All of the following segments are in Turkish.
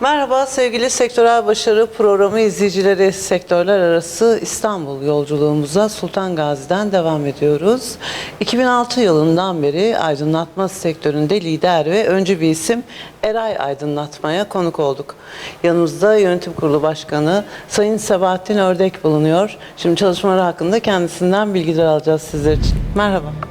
Merhaba sevgili Sektörel Başarı Programı izleyicileri. Sektörler arası İstanbul yolculuğumuza Sultan Gazi'den devam ediyoruz. 2006 yılından beri aydınlatma sektöründe lider ve öncü bir isim Eray Aydınlatma'ya konuk olduk. Yanımızda Yönetim Kurulu Başkanı Sayın Sebahattin Ördek bulunuyor. Şimdi çalışmaları hakkında kendisinden bilgiler alacağız sizler için. Merhaba.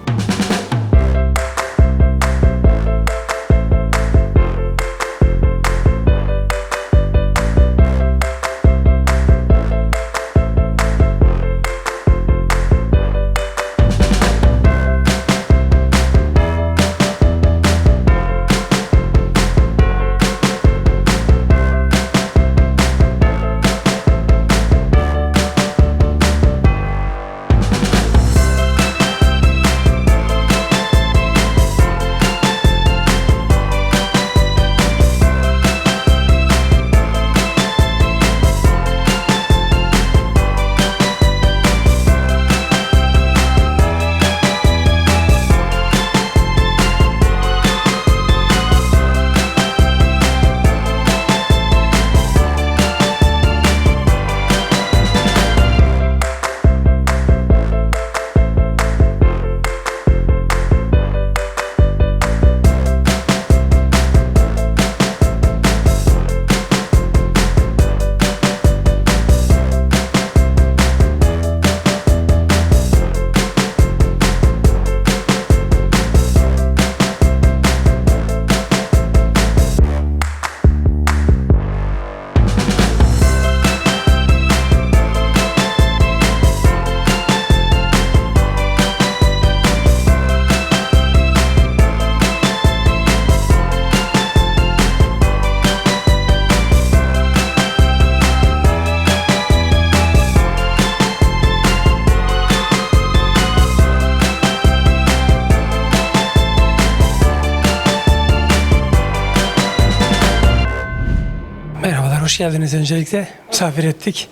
Geldiniz öncelikle. Misafir ettik.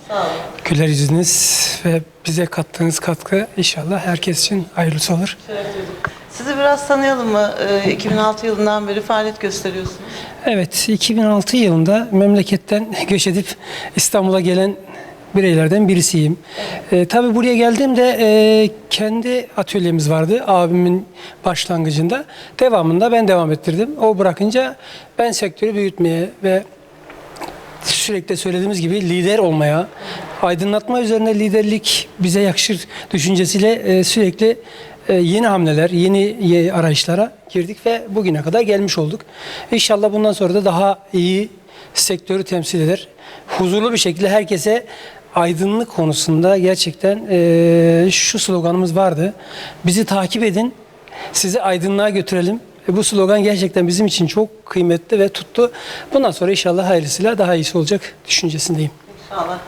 Güler yüzünüz ve bize kattığınız katkı inşallah herkes için hayırlısı olur. Sizi biraz tanıyalım mı? Ee, 2006 yılından beri faaliyet gösteriyorsunuz. Evet, 2006 yılında memleketten göç edip İstanbul'a gelen bireylerden birisiyim. Ee, tabii buraya geldiğimde e, kendi atölyemiz vardı abimin başlangıcında. Devamında ben devam ettirdim. O bırakınca ben sektörü büyütmeye ve sürekli söylediğimiz gibi lider olmaya, aydınlatma üzerine liderlik bize yakışır düşüncesiyle e, sürekli e, yeni hamleler, yeni ye- arayışlara girdik ve bugüne kadar gelmiş olduk. İnşallah bundan sonra da daha iyi sektörü temsil eder. Huzurlu bir şekilde herkese aydınlık konusunda gerçekten e, şu sloganımız vardı. Bizi takip edin, sizi aydınlığa götürelim. E, bu slogan gerçekten bizim için çok kıymetli ve tuttu. Bundan sonra inşallah hayırlısıyla daha iyisi olacak düşüncesindeyim. İnşallah.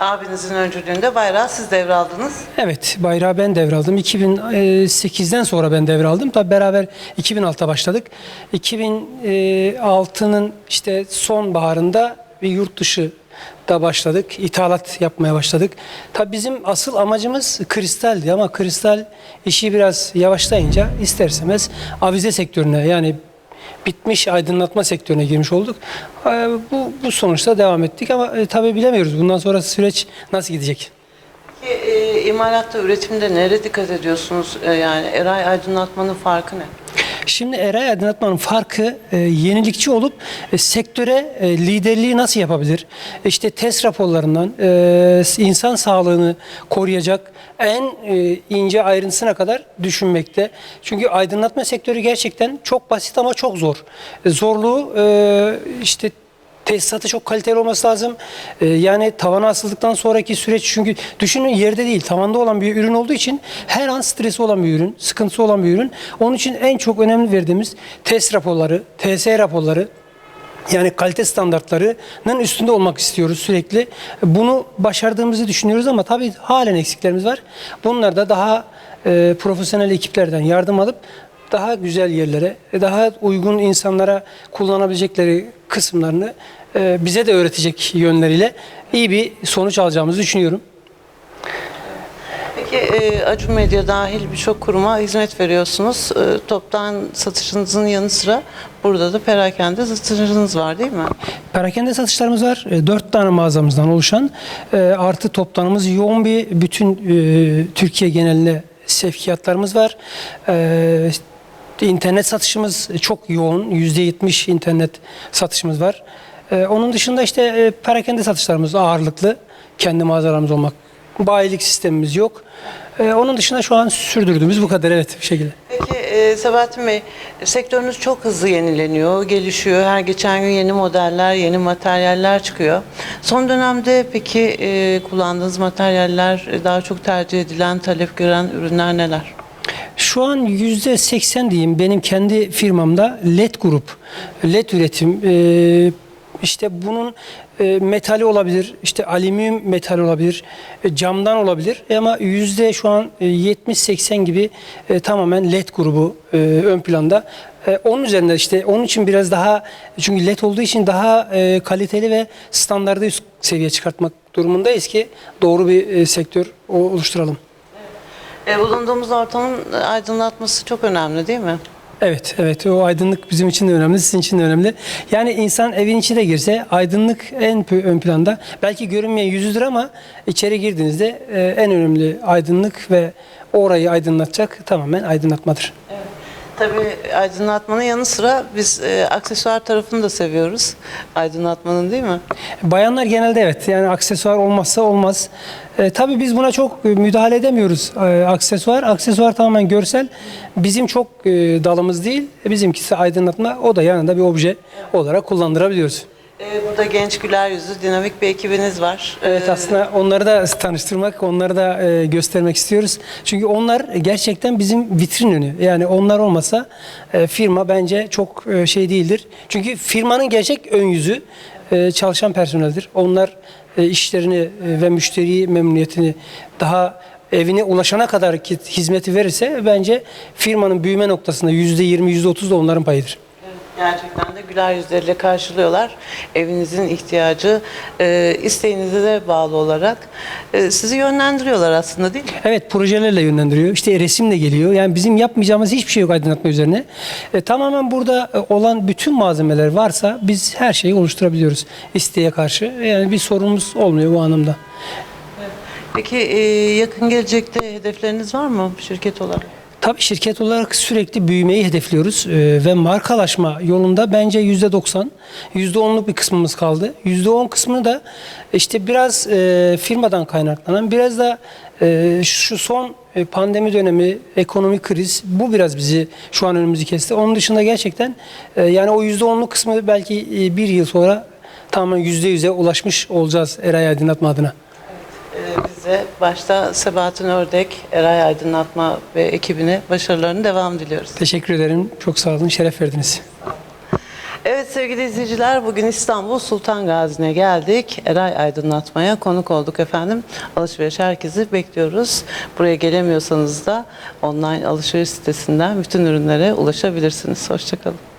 Abinizin öncülüğünde bayrağı siz devraldınız. Evet, bayrağı ben devraldım. 2008'den sonra ben devraldım. Tabii beraber 2006'da başladık. 2006'nın işte sonbaharında bir yurt dışı da başladık. İthalat yapmaya başladık. Tabii bizim asıl amacımız kristaldi ama kristal işi biraz yavaşlayınca isterseniz avize sektörüne yani bitmiş aydınlatma sektörüne girmiş olduk. Ee, Bu, bu sonuçta devam ettik ama e, tabii bilemiyoruz. Bundan sonra süreç nasıl gidecek? Ki, e, imalatta, üretimde nereye dikkat ediyorsunuz? E, yani Eray Aydınlatma'nın farkı ne? Şimdi Eray Aydınlatma'nın farkı e, yenilikçi olup e, sektöre e, liderliği nasıl yapabilir? İşte test raporlarından e, insan sağlığını koruyacak en e, ince ayrıntısına kadar düşünmekte. Çünkü aydınlatma sektörü gerçekten çok basit ama çok zor. E, zorluğu e, işte tesisatı çok kaliteli olması lazım. Ee, yani tavana asıldıktan sonraki süreç çünkü düşünün yerde değil tavanda olan bir ürün olduğu için her an stresi olan bir ürün, sıkıntısı olan bir ürün. Onun için en çok önemli verdiğimiz test raporları, TS raporları, yani kalite standartlarının üstünde olmak istiyoruz sürekli. Bunu başardığımızı düşünüyoruz ama tabii halen eksiklerimiz var. Bunlar da daha e, profesyonel ekiplerden yardım alıp daha güzel yerlere, daha uygun insanlara kullanabilecekleri kısımlarını e, bize de öğretecek yönleriyle iyi bir sonuç alacağımızı düşünüyorum. Peki e, Acun Medya dahil birçok kuruma hizmet veriyorsunuz. E, toptan satışınızın yanı sıra burada da perakende satışınız var değil mi? Perakende satışlarımız var. E, Dört tane mağazamızdan oluşan e, artı toptanımız yoğun bir bütün e, Türkiye geneline sevkiyatlarımız var. E, internet satışımız çok yoğun. %70 internet satışımız var. E, onun dışında işte e, perakende satışlarımız ağırlıklı. Kendi mağazalarımız olmak. Bayilik sistemimiz yok. E, onun dışında şu an sürdürdüğümüz bu kadar evet bir şekilde. Peki e, Sebahattin Bey, sektörünüz çok hızlı yenileniyor, gelişiyor. Her geçen gün yeni modeller, yeni materyaller çıkıyor. Son dönemde peki e, kullandığınız materyaller, e, daha çok tercih edilen, talep gören ürünler neler? Şu an yüzde 80 diyeyim benim kendi firmamda LED grup, LED üretim. Ee, işte bunun e, metali olabilir, işte alüminyum metal olabilir, e, camdan olabilir. E, Ama yüzde şu an e, 70-80 gibi e, tamamen LED grubu e, ön planda. E, onun üzerinde işte onun için biraz daha çünkü LED olduğu için daha e, kaliteli ve standardı üst seviye çıkartmak durumundayız ki doğru bir e, sektör oluşturalım. E, bulunduğumuz ortamın aydınlatması çok önemli değil mi? Evet, evet. O aydınlık bizim için de önemli, sizin için de önemli. Yani insan evin içine girse aydınlık en ön planda. Belki görünmeyen yüzüdür ama içeri girdiğinizde e, en önemli aydınlık ve orayı aydınlatacak tamamen aydınlatmadır. Tabii aydınlatmanın yanı sıra biz e, aksesuar tarafını da seviyoruz. Aydınlatmanın değil mi? Bayanlar genelde evet yani aksesuar olmazsa olmaz. E, tabii biz buna çok e, müdahale edemiyoruz e, aksesuar. Aksesuar tamamen görsel. Bizim çok e, dalımız değil. E, bizimkisi aydınlatma. O da yanında bir obje olarak kullandırabiliyoruz. E, burada genç güler yüzlü dinamik bir ekibiniz var. Evet E, aslında onları da tanıştırmak, onları da e, göstermek istiyoruz. Çünkü onlar gerçekten bizim vitrin önü. Yani onlar olmasa e, firma bence çok e, şey değildir. Çünkü firmanın gerçek ön yüzü e, çalışan personeldir. Onlar e, işlerini e, ve müşteri memnuniyetini daha evine ulaşana kadar hizmeti verirse bence firmanın büyüme noktasında %20, %30 da onların payıdır. Gerçekten de güler yüzleriyle karşılıyorlar. Evinizin ihtiyacı, e, isteğinize de bağlı olarak e, sizi yönlendiriyorlar aslında değil mi? Evet projelerle yönlendiriyor. İşte resim de geliyor. Yani bizim yapmayacağımız hiçbir şey yok aydınlatma üzerine. E, tamamen burada e, olan bütün malzemeler varsa biz her şeyi oluşturabiliyoruz isteğe karşı. Yani bir sorunumuz olmuyor bu anlamda. Peki e, yakın gelecekte hedefleriniz var mı şirket olarak? Tabii şirket olarak sürekli büyümeyi hedefliyoruz Ee, ve markalaşma yolunda bence yüzde 90, yüzde 10'luk bir kısmımız kaldı. Yüzde 10 kısmını da işte biraz e, firmadan kaynaklanan, biraz da e, şu son e, pandemi dönemi, ekonomik kriz bu biraz bizi şu an önümüzü kesti. Onun dışında gerçekten e, yani o yüzde 10'luk kısmı belki e, bir yıl sonra tamamen yüzde 100'e ulaşmış olacağız Eray Aydınlatma adına. E, de başta Sebahattin Ördek, Eray Aydınlatma ve ekibine başarılarının devam diliyoruz. Teşekkür ederim. Çok sağ olun. Şeref verdiniz. Evet sevgili izleyiciler bugün İstanbul Sultan Gazi'ne geldik. Eray Aydınlatma'ya konuk olduk efendim. Alışveriş herkesi bekliyoruz. Buraya gelemiyorsanız da online alışveriş sitesinden bütün ürünlere ulaşabilirsiniz. Hoşçakalın.